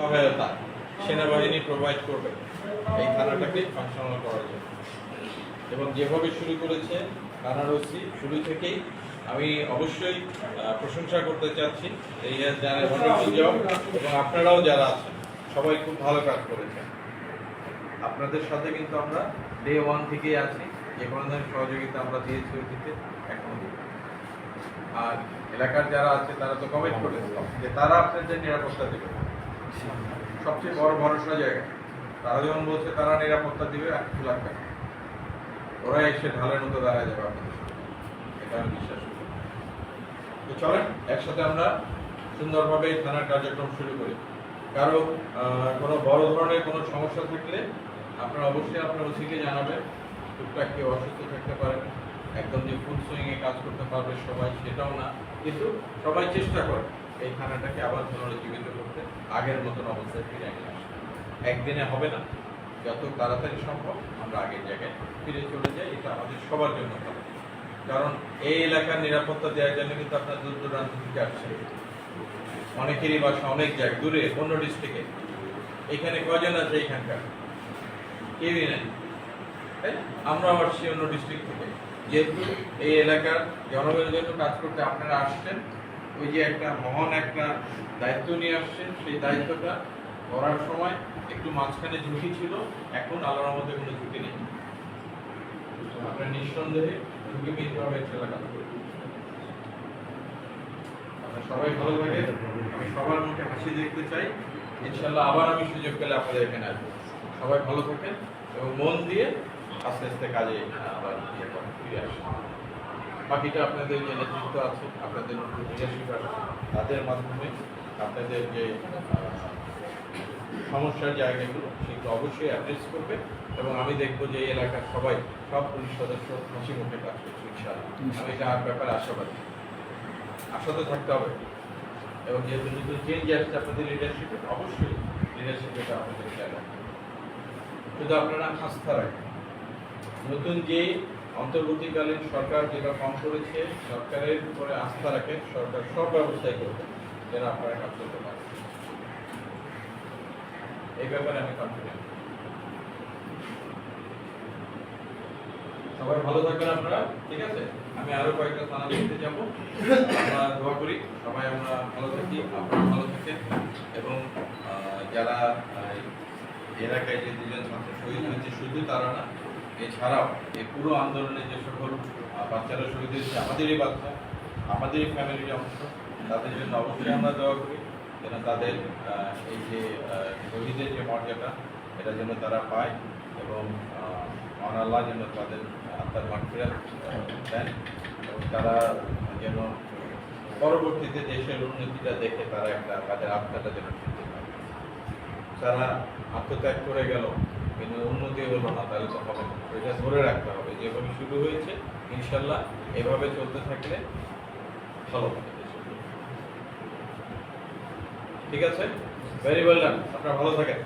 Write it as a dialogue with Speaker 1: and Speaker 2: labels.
Speaker 1: সহায়তা সেনাবাহিনী প্রোভাইড করবে এই থানাটাকে ফাংশনাল করার জন্য। এবং যেভাবে শুরু করেছে থানার ওসি শুরু থেকেই আমি অবশ্যই প্রশংসা করতে চাচ্ছি। এই যারা এবং আপনারাও যারা আছেন, সবাই খুব ভালো কাজ করেছেন। আপনাদের সাথে কিন্তু আমরা ডে ওয়ান থেকেই আছি। যে কোনো ধরনের সহযোগিতা আমরা দিয়েছি অতীতে এখনও আর এলাকার যারা আছে, তারা তো কমেন্ট করেছে যে তারা আপনাদের নিরাপত্তা দেবে। সবচেয়ে বড় ভরসা জায়গা। তারা যখন বলছে, তারা নিরাপত্তা দিবে একটু লাগবে না। ওরা এসে ঢালের মতো দাঁড়ায় যাবে আপনাদের এটা আমি বিশ্বাস করি। তো চলেন, একসাথে আমরা সুন্দরভাবে এই থানার কার্যক্রম শুরু করি। কারও কোনো বড় ধরনের কোনো সমস্যা থাকলে আপনারা অবশ্যই আপনার ওসিকে জানাবেন। টুকটাক কেউ অসুস্থ থাকতে পারেন একদম যে ফুল সুইং এ কাজ করতে পারবে সবাই, সেটাও না। কিন্তু সবাই চেষ্টা করে। এই থানাটাকে আবার পুনরুজ্জীবিত করতে আগের মতন অবস্থায় ফিরে আসতে একদিনে হবে না। যত তাড়াতাড়ি সম্ভব আমরা আগের জায়গায় ফিরে চলে যাই, এটা আমাদের সবার জন্য ভালো। কারণ এই এলাকার নিরাপত্তা দেওয়ার জন্য কিন্তু আপনার দূর দূরান্ত থেকে আসছে অনেকেরই বাসা অনেক জায়গায় দূরে অন্য ডিস্ট্রিক্টে এখানে কজন আছে এখানকার? কেউই নাই? আমরাও আসছি অন্য ডিস্ট্রিক্ট থেকে। যেহেতু এই এলাকার জনগণের জন্য কাজ করতে আপনারা আসছেন ওই যে একটা মহান একটা দায়িত্ব নিয়ে আসছেন সেই দায়িত্বটা করার সময় একটু মাঝখানে ঝুঁকি ছিল, এখন আল্লাহর মধ্যে কোনো ঝুঁকি নেই। আপনার নিঃসন্দেহে ঝুঁকি বিহীনভাবে ছেলে কাজ সবাই ভালো থাকেন, আমি সবার মুখে হাসি দেখতে চাই। ইনশাল্লাহ আবার আমি সুযোগ পেলে আপনাদের এখানে আসব। সবাই ভালো থাকেন এবং মন দিয়ে আস্তে আস্তে কাজে আবার ফিরে আসেন। বাকিটা আপনাদের যে নেতৃত্ব আছে, আপনাদের আছে, তাদের মাধ্যমে আপনাদের যে সমস্যার জায়গাগুলো, সেগুলো অবশ্যই অ্যাড্রেস করবে এবং আমি দেখব যে এলাকার সবাই, সব পুলিশ সদস্য হাসি মুখে কাজ করছে আমি এটা ব্যাপারে আশাবাদী। আশা তো থাকতে হবে। এবং যেহেতু যেহেতু চেঞ্জ আসছে আপনাদের লিডারশিপে অবশ্যই লিডারশিপে এটা আপনাদের রাখবে শুধু আপনারা আস্থা রাখেন নতুন যে অন্তর্বর্তীকালীন সরকার যেটা কম করেছে, সরকারের উপরে আস্থা রাখেন সরকার সব ব্যবস্থাই করবে যেন আপনারা কাজ করতে পারেন। এই ব্যাপারে আমি কনফিডেন্ট সবাই ভালো থাকবেন আপনারা, ঠিক আছে? আমি আরও কয়েকটা থানা দেখতে যাব। আমরা দোয়া করি, সবাই আমরা ভালো থাকি, আপনারা ভালো থাকেন। এবং যারা এলাকায় যে দুজন ছাত্র শহীদ হয়েছে, শুধু তারা না এছাড়াও এই পুরো আন্দোলনে যে সকল বাচ্চারা শহীদ হয়েছে, আমাদেরই বাচ্চা, আমাদেরই ফ্যামিলির অংশ, তাদের জন্য অবশ্যই আমরা দেওয়া করি যেন তাদের এই যে শহীদের যে মর্যাদা, এটা যেন তারা পায় এবং আল্লাহ যেন তাদের আত্মার মাঠফিরাত দেন এবং তারা যেন পরবর্তীতে দেশের উন্নতিটা দেখে তারা একটা তাদের আত্মাটা যেন তারা আত্মত্যাগ করে গেল। উন্নতি হলো না তাহলে তো হবে এটা ধরে রাখতে হবে, যেভাবে শুরু হয়েছে, ইনশাল্লাহ এভাবে চলতে থাকলে ভালো ঠিক আছে? ভেরি ওয়েল ডান আপনারা ভালো থাকেন।